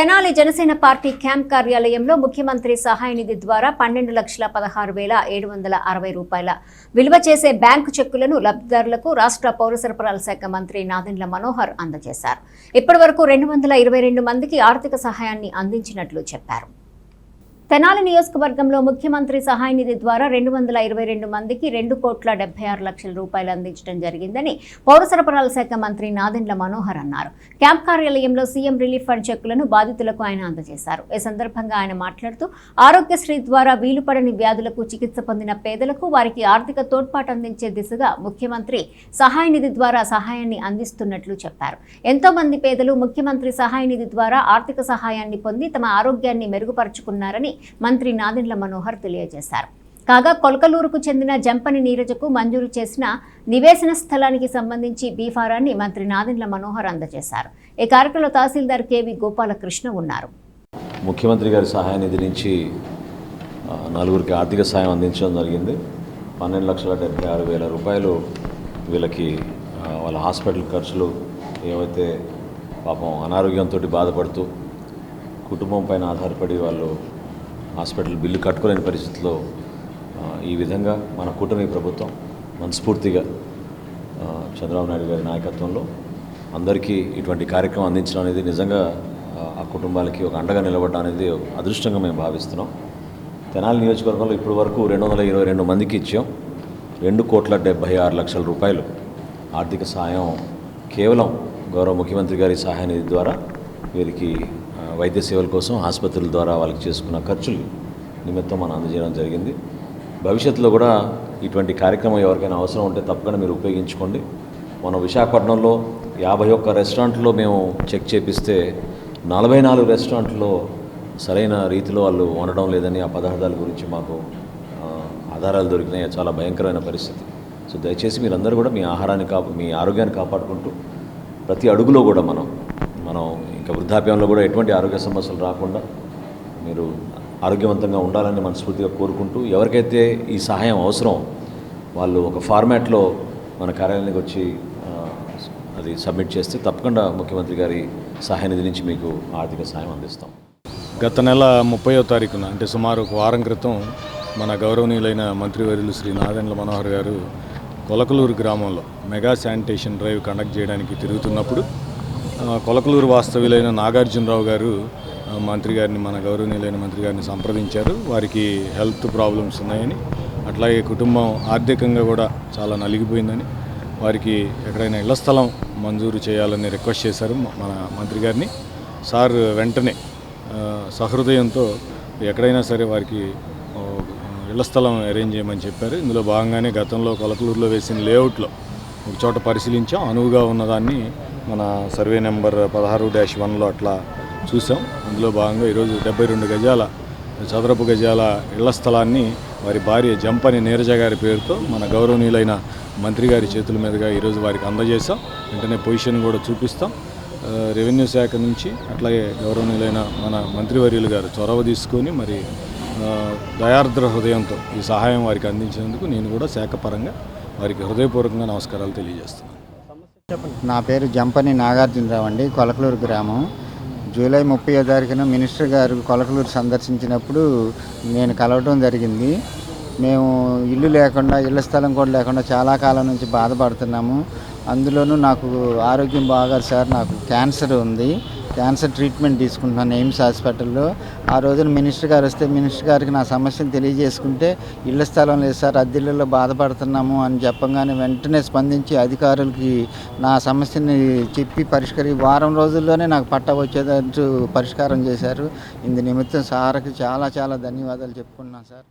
Tenali Janasena party camp కార్యాలయంలో ముఖ్యమంత్రి సహాయ నిధి ద్వారా పన్నెండు లక్షల పదహారు వేల ఏడు వందల అరవై రూపాయల విలువ చేసే బ్యాంకు చెక్కులను లబ్ధిదారులకు రాష్ట్ర పౌర సరఫరాల శాఖ మంత్రి నాదెండ్ల మనోహర్ అందజేశారు. ఇప్పటి వరకు రెండు వందల ఇరవై రెండు మందికి ఆర్థిక సహాయాన్ని అందించినట్లు చెప్పారు. తెనాలి నియోజకవర్గంలో ముఖ్యమంత్రి సహాయ నిధి ద్వారా రెండు వందల ఇరవై రెండు మందికి రెండు కోట్ల డెబ్బై ఆరు లక్షల రూపాయలు అందించడం జరిగిందని పౌర సరఫరాల శాఖ మంత్రి నాదెండ్ల మనోహర్ అన్నారు. క్యాంప్ కార్యాలయంలో సీఎం రిలీఫ్ ఫండ్ చెక్కులను బాధితులకు ఆయన అందజేశారు. ఈ సందర్భంగా ఆయన మాట్లాడుతూ ఆరోగ్యశ్రీ ద్వారా వీలుపడని వ్యాధులకు చికిత్స పొందిన పేదలకు వారికి ఆర్థిక తోడ్పాటు అందించే దిశగా ముఖ్యమంత్రి సహాయ నిధి ద్వారా సహాయాన్ని అందిస్తున్నట్లు చెప్పారు. ఎంతో మంది పేదలు ముఖ్యమంత్రి సహాయ నిధి ద్వారా ఆర్థిక సహాయాన్ని పొంది తమ ఆరోగ్యాన్ని మెరుగుపరుచుకున్నారని మంత్రి నాదెండ్ల మనోహర్ తెలియజేశారు. కాగా కొలకలూరుకు చెందిన జంపని నీరజకు మంజూరు చేసిన నివేశన స్థలానికి సంబంధించి బీఫారాన్ని మంత్రి నాదెండ్ల మనోహర్ అందజేశారు. ఈ కార్యక్రమంలో తహసీల్దార్ కేవి గోపాలకృష్ణ ఉన్నారు. ముఖ్యమంత్రి గారి సహాయ నిధి నుంచి నలుగురికి ఆర్థిక సాయం అందించడం జరిగింది. పన్నెండు లక్షల డెబ్బై ఆరు వేల రూపాయలు వీళ్ళకి వాళ్ళ హాస్పిటల్ ఖర్చులు ఏవైతే పాపం అనారోగ్యంతో బాధపడుతూ కుటుంబం పైన ఆధారపడి వాళ్ళు హాస్పిటల్ బిల్లు కట్టుకోలేని పరిస్థితిలో ఈ విధంగా మన కూటమి ప్రభుత్వం మనస్ఫూర్తిగా చంద్రబాబు నాయుడు గారి నాయకత్వంలో అందరికీ ఇటువంటి కార్యక్రమం అందించడం అనేది నిజంగా ఆ, కుటుంబాలకి ఒక అండగా నిలబడడం అనేది అదృష్టంగా మేము భావిస్తున్నాం. తెనాలి నియోజకవర్గంలో ఇప్పటి వరకు రెండు వందల ఇరవై రెండు మందికి ఇచ్చాం. రెండు కోట్ల డెబ్బై ఆరు లక్షల రూపాయలు ఆర్థిక సాయం కేవలం గౌరవ ముఖ్యమంత్రి గారి సహాయ నిధి ద్వారా వీరికి వైద్య సేవల కోసం ఆసుపత్రుల ద్వారా వాళ్ళకి చేసుకున్న ఖర్చులు నిమిత్తం మనం అందజేయడం జరిగింది. భవిష్యత్తులో కూడా ఇటువంటి కార్యక్రమం ఎవరికైనా అవసరం ఉంటే తప్పకుండా మీరు ఉపయోగించుకోండి. మన విశాఖపట్నంలో యాభై ఒక్క రెస్టారెంట్లో మేము చెక్ చేపిస్తే నలభై నాలుగు రెస్టారెంట్లో సరైన రీతిలో వాళ్ళు వండడం లేదని ఆ పదార్థాల గురించి మాకు ఆధారాలు దొరికినాయి. చాలా భయంకరమైన పరిస్థితి. సో దయచేసి మీరందరూ కూడా మీ ఆహారాన్ని కాపు మీ ఆరోగ్యాన్ని కాపాడుకుంటూ ప్రతి అడుగులో కూడా మనం మనం ఇంకా వృద్ధాప్యంలో కూడా ఎటువంటి ఆరోగ్య సమస్యలు రాకుండా మీరు ఆరోగ్యవంతంగా ఉండాలని మనస్ఫూర్తిగా కోరుకుంటూ ఎవరికైతే ఈ సహాయం అవసరం వాళ్ళు ఒక ఫార్మాట్లో మన కార్యాలయానికి వచ్చి అది సబ్మిట్ చేస్తే తప్పకుండా ముఖ్యమంత్రి గారి సహాయ నిధి నుంచి మీకు ఆర్థిక సహాయం అందిస్తాం. గత నెల ముప్పయో తారీఖున అంటే సుమారు ఒక వారం క్రితం మన గౌరవనీయులైన మంత్రివర్యులు శ్రీ నారాయణ మనోహర్ గారు కొలకలూరు గ్రామంలో మెగా శానిటేషన్ డ్రైవ్ కండక్ట్ చేయడానికి తిరుగుతున్నప్పుడు కొలకలూరు వాస్తవ్యులైన నాగార్జునరావు గారు మంత్రి గారిని మన గౌరవనీయులైన మంత్రి గారిని సంప్రదించారు. వారికి హెల్త్ ప్రాబ్లమ్స్ ఉన్నాయని అట్లాగే కుటుంబం ఆర్థికంగా కూడా చాలా నలిగిపోయిందని వారికి ఎక్కడైనా ఇళ్ళ స్థలం మంజూరు చేయాలని రిక్వెస్ట్ చేశారు మన మంత్రి గారిని. సార్ వెంటనే సహృదయంతో ఎక్కడైనా సరే వారికి ఇళ్ళ స్థలం అరేంజ్ చేయమని చెప్పారు. ఇందులో భాగంగానే గతంలో కొలకలూరులో వేసిన లేఅవుట్లో ఒక చోట పరిశీలించాం. అనువుగా ఉన్నదాన్ని మన సర్వే నెంబర్ పదహారు డ్యాష్ వన్లో అట్లా చూసాం. అందులో భాగంగా ఈరోజు డెబ్బై రెండు గజాల చదరపు గజాల ఇళ్ళ స్థలాన్ని వారి భార్య జంపని నీరజ గారి పేరుతో మన గౌరవనీయులైన మంత్రి గారి చేతుల మీదుగా ఈరోజు వారికి అందజేశాం. వెంటనే పొజిషన్ కూడా చూపిస్తాం. రెవెన్యూ శాఖ నుంచి అట్లాగే గౌరవనీయులైన మన మంత్రివర్యులు గారు చొరవ తీసుకొని మరి దయార్ద్ర హృదయంతో ఈ సహాయం వారికి అందించినందుకు నేను కూడా శాఖ పరంగా వారికి హృదయపూర్వకంగా నమస్కారాలు తెలియజేస్తున్నాను. నా పేరు జంపని నాగార్జునరావు అండి కొలకలూరు గ్రామం. జూలై ముప్పై తారీఖున మినిస్టర్ గారు కొలకలూరు సందర్శించినప్పుడు నేను కలవటం జరిగింది. మేము ఇల్లు లేకుండా ఇళ్ళ స్థలం కూడా లేకుండా చాలా కాలం నుంచి బాధపడుతున్నాము. అందులోనూ నాకు ఆరోగ్యం బాగా సార్ నాకు క్యాన్సర్ ఉంది. క్యాన్సర్ ట్రీట్మెంట్ తీసుకుంటున్నాను ఎయిమ్స్ హాస్పిటల్లో. ఆ రోజున మినిస్టర్ గారు వస్తే మినిస్టర్ గారికి నా సమస్యను తెలియజేసుకుంటే ఇళ్ళ స్థలం లేదు సార్ అద్దెళ్ళలో బాధపడుతున్నాము అని చెప్పగానే వెంటనే స్పందించి అధికారులకి నా సమస్యని చెప్పి పరిష్కరి వారం రోజుల్లోనే నాకు పట్ట వచ్చేటట్టు పరిష్కారం చేశారు. ఇందు నిమిత్తం సార్కి చాలా చాలా ధన్యవాదాలు చెప్పుకున్నాను సార్.